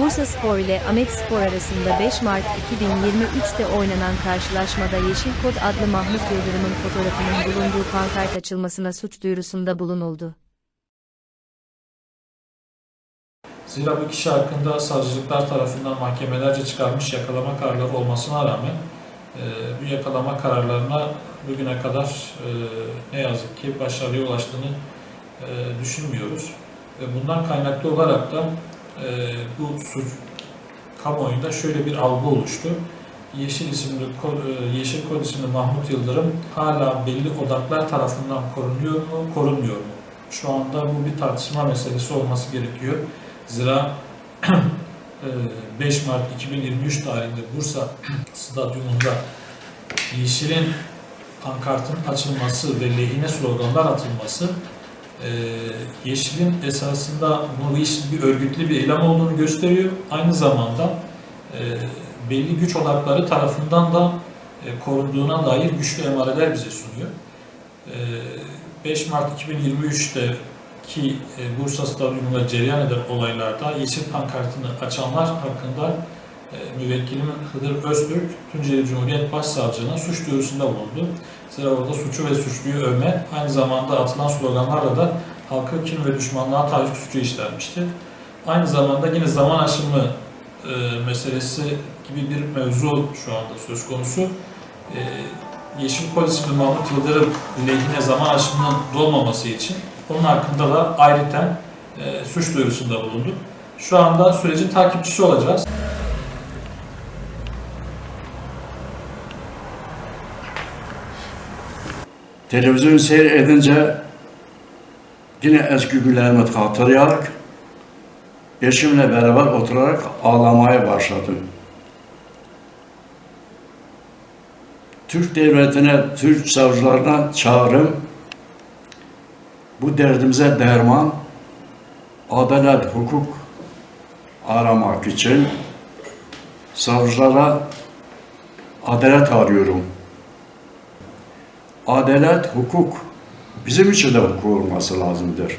Bursa Spor ile Ahmet Spor arasında 5 Mart 2023'te oynanan karşılaşmada Yeşil Kod adlı Mahmut Yıldırım'ın fotoğrafının bulunduğu pankart açılmasına suç duyurusunda bulunuldu. Zira bu kişi hakkında savcılıklar tarafından mahkemelerce çıkarmış yakalama kararları olmasına rağmen e, bu yakalama kararlarına bugüne kadar e, ne yazık ki başarıya ulaştığını e, düşünmüyoruz. Ve bundan kaynaklı olarak da e, bu suç kamuoyunda şöyle bir algı oluştu. Yeşil isimli e, Yeşil Kod isimli Mahmut Yıldırım hala belli odaklar tarafından korunuyor mu, korunmuyor mu? Şu anda bu bir tartışma meselesi olması gerekiyor. Zira e, 5 Mart 2023 tarihinde Bursa Stadyumunda Yeşil'in pankartın açılması ve lehine sloganlar atılması e, Yeşil'in esasında bu iş bir örgütlü bir eylem olduğunu gösteriyor. Aynı zamanda e, belli güç odakları tarafından da e, korunduğuna dair güçlü emareler bize sunuyor. E, 5 Mart 2023'te ki e, Bursa Stadyumunda cereyan eden olaylarda yeşil pankartını açanlar hakkında e, müvekkilimin Hıdır Öztürk, Tunceli Cumhuriyet Başsavcılığına suç duyurusunda bulundu. Zira orada suçu ve suçluyu övme, aynı zamanda atılan sloganlarla da halkı kin ve düşmanlığa tahrik suçu işlenmişti. Aynı zamanda yine zaman aşımı e, meselesi gibi bir mevzu şu anda söz konusu. E, Yeşil Polisinin Mahmut Yıldırım lehine zaman aşımının dolmaması için onun hakkında da ayrıten e, suç duyurusunda bulunduk. Şu anda sürecin takipçisi olacağız. Televizyon seyredince yine eski günlerimi hatırlayarak eşimle beraber oturarak ağlamaya başladım. Türk devletine, Türk savcılarına çağrım, bu derdimize derman, adalet, hukuk aramak için savcılara adalet arıyorum. Adalet, hukuk bizim için de hukuk olması lazımdır.